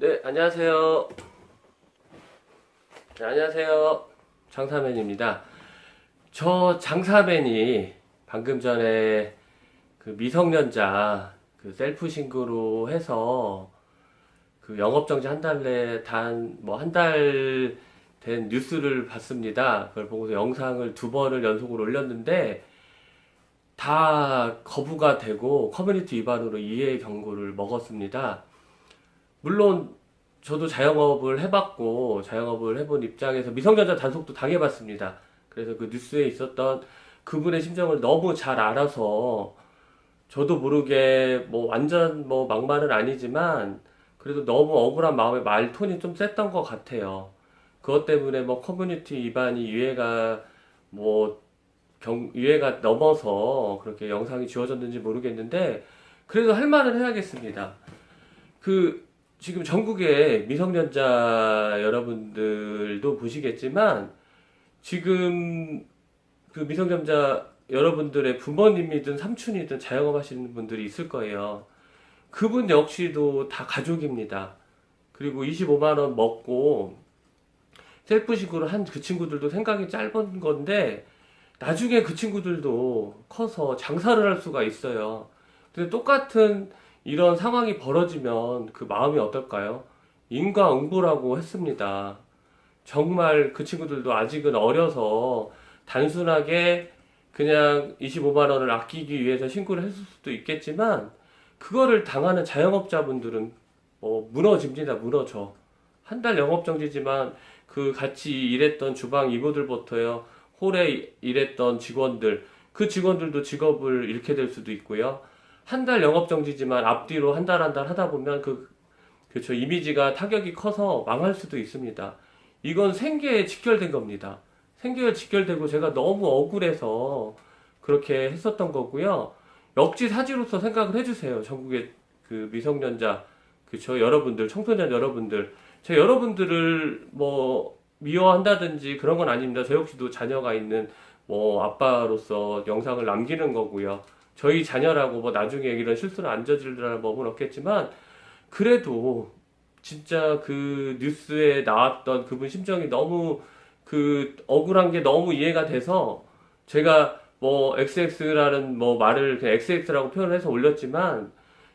네, 안녕하세요. 네, 안녕하세요. 장사맨입니다. 저 장사맨이 방금 전에 그 미성년자 그 셀프 신고로 해서 그 영업정지 한 달내 단 뭐 한 달 된 뉴스를 봤습니다. 그걸 보고서 영상을 두 번을 연속으로 올렸는데 다 거부가 되고 커뮤니티 위반으로 이해 경고를 먹었습니다. 물론 저도 자영업을 해봤고 자영업을 해본 입장에서 미성년자 단속도 당해봤습니다. 그래서 그 뉴스에 있었던 그분의 심정을 너무 잘 알아서 저도 모르게 뭐 완전 뭐 막말은 아니지만 그래도 너무 억울한 마음에 말 톤이 좀 셌던 것 같아요. 그것 때문에 뭐 커뮤니티 위반이 유해가 뭐 경, 유해가 넘어서 그렇게 영상이 지워졌는지 모르겠는데 그래도 할 말은 해야겠습니다. 그 지금 전국의 미성년자 여러분들도 보시겠지만 지금 그 미성년자 여러분들의 부모님이든 삼촌이든 자영업 하시는 분들이 있을 거예요. 그분 역시도 다 가족입니다. 그리고 25만 원 먹고 셀프식으로 한 그 친구들도 생각이 짧은 건데 나중에 그 친구들도 커서 장사를 할 수가 있어요. 근데 똑같은 이런 상황이 벌어지면 그 마음이 어떨까요? 인과응보라고 했습니다. 정말 그 친구들도 아직은 어려서 단순하게 그냥 25만 원을 아끼기 위해서 신고를 했을 수도 있겠지만 그거를 당하는 자영업자분들은 뭐 무너집니다. 무너져. 한 달 영업정지지만 그 같이 일했던 주방 이모들부터요. 홀에 일했던 직원들 그 직원들도 직업을 잃게 될 수도 있고요. 한 달 영업 정지지만 앞뒤로 한 달 한 달 하다 보면 그 그렇죠 이미지가 타격이 커서 망할 수도 있습니다. 이건 생계에 직결된 겁니다. 생계에 직결되고 제가 너무 억울해서 그렇게 했었던 거고요. 역지사지로서 생각을 해주세요. 전국의 그 미성년자 그쵸 여러분들 청소년 여러분들 제 여러분들을 뭐 미워한다든지 그런 건 아닙니다. 저 역시도 자녀가 있는 뭐 아빠로서 영상을 남기는 거고요. 저희 자녀라고 뭐 나중에 이런 실수를 안 저지르라는 법은 없겠지만 그래도 진짜 그 뉴스에 나왔던 그분 심정이 너무 그 억울한 게 너무 이해가 돼서 제가 뭐 XX라는 뭐 말을 그냥 XX라고 표현을 해서 올렸지만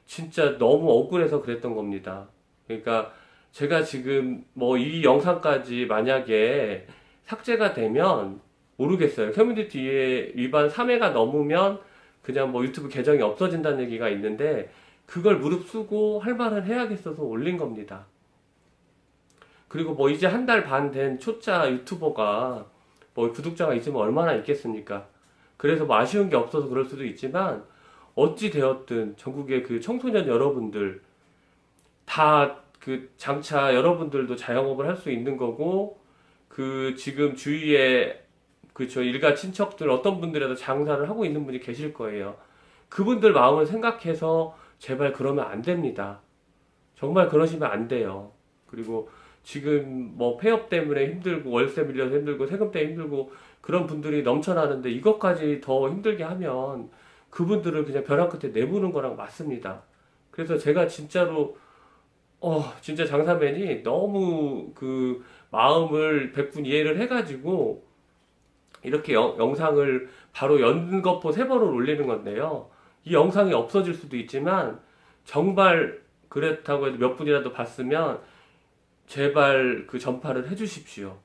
진짜 너무 억울해서 그랬던 겁니다. 그러니까 제가 지금 뭐 이 영상까지 만약에 삭제가 되면 모르겠어요. 커뮤니티 위반 3회가 넘으면 그냥 뭐 유튜브 계정이 없어진다는 얘기가 있는데 그걸 무릅쓰고 할 말은 해야겠어서 올린 겁니다. 그리고 뭐 이제 한 달 반 된 초짜 유튜버가 뭐 구독자가 있으면 얼마나 있겠습니까? 그래서 뭐 아쉬운 게 없어서 그럴 수도 있지만 어찌 되었든 전국의 그 청소년 여러분들 다 그 장차 여러분들도 자영업을 할 수 있는 거고 그 지금 주위에 그저 일가 친척들 어떤 분들이라도 장사를 하고 있는 분이 계실 거예요. 그분들 마음을 생각해서 제발 그러면 안 됩니다. 정말 그러시면 안 돼요. 그리고 지금 뭐 폐업 때문에 힘들고 월세 밀려서 힘들고 세금 때문에 힘들고 그런 분들이 넘쳐나는데 이것까지 더 힘들게 하면 그분들을 그냥 벼랑 끝에 내보는 거랑 맞습니다. 그래서 제가 진짜로 어 진짜 장사맨이 너무 그 마음을 백분 이해를 해가지고 이렇게 영, 영상을 바로 연거푸 세 번을 올리는 건데요. 이 영상이 없어질 수도 있지만 정말 그렇다고 해도 몇 분이라도 봤으면 제발 그 전파를 해주십시오.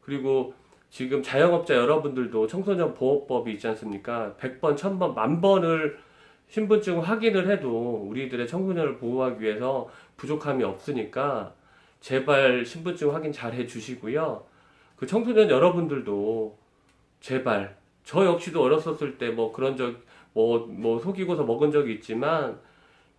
그리고 지금 자영업자 여러분들도 청소년 보호법이 있지 않습니까? 100번, 1000번, 만번을 신분증 확인을 해도 우리들의 청소년을 보호하기 위해서 부족함이 없으니까 제발 신분증 확인 잘 해주시고요. 그 청소년 여러분들도 제발 저 역시도 어렸었을 때 뭐 그런 적뭐뭐 속이고서 먹은 적이 있지만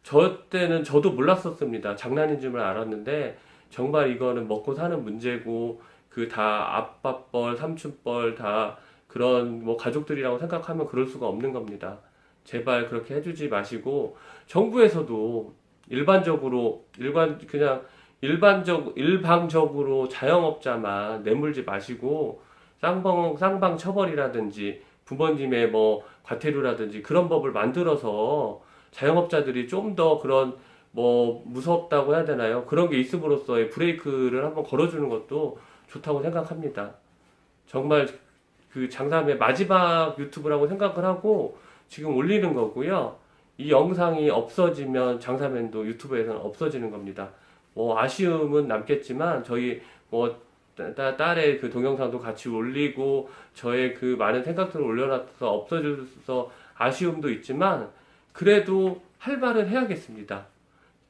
저 때는 저도 몰랐었습니다. 장난인 줄만 알았는데 정말 이거는 먹고 사는 문제고 그 다 아빠뻘, 삼촌뻘 다 그런 뭐 가족들이라고 생각하면 그럴 수가 없는 겁니다. 제발 그렇게 해주지 마시고 정부에서도 일반적으로 일반 그냥 일반적 일방적으로 자영업자만 내물지 마시고 쌍방 쌍방 처벌이라든지 부모님의 뭐 과태료라든지 그런 법을 만들어서 자영업자들이 좀 더 그런 뭐 무섭다고 해야 되나요? 그런 게 있음으로써의 브레이크를 한번 걸어주는 것도 좋다고 생각합니다. 정말 그 장삼의 마지막 유튜브라고 생각을 하고 지금 올리는 거고요. 이 영상이 없어지면 장사맨도 유튜브에서는 없어지는 겁니다. 뭐 아쉬움은 남겠지만 저희 뭐 따- 딸의 그 동영상도 같이 올리고 저의 그 많은 생각들을 올려놔서 없어져서 아쉬움도 있지만 그래도 활발은 해야겠습니다.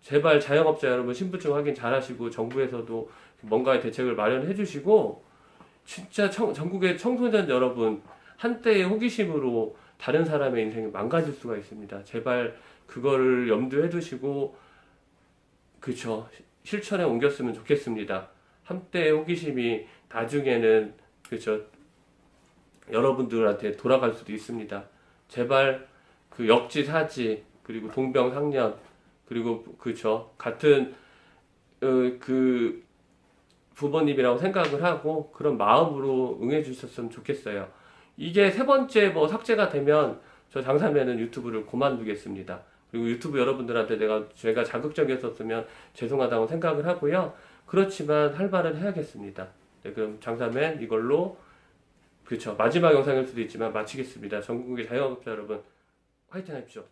제발 자영업자 여러분 신분증 확인 잘 하시고 정부에서도 뭔가의 대책을 마련해 주시고 진짜 청- 전국의 청소년 여러분 한때의 호기심으로 다른 사람의 인생이 망가질 수가 있습니다. 제발 그거를 염두에 두시고 그쵸 실천에 옮겼으면 좋겠습니다. 한때의 호기심이 나중에는 그쵸 여러분들한테 돌아갈 수도 있습니다. 제발 그 역지사지 그리고 동병상련 그리고 그쵸 같은 어, 그 부모님이라고 생각을 하고 그런 마음으로 응해 주셨으면 좋겠어요. 이게 세 번째 뭐 삭제가 되면 저 장사면은 유튜브를 그만두겠습니다. 그리고 유튜브 여러분들한테 내가 제가 자극적이었었으면 죄송하다고 생각을 하고요. 그렇지만 활발은 해야겠습니다. 네, 그럼 장사맨 이걸로 그렇죠 마지막 영상일 수도 있지만 마치겠습니다. 전국의 자영업자 여러분 화이팅 하십시오.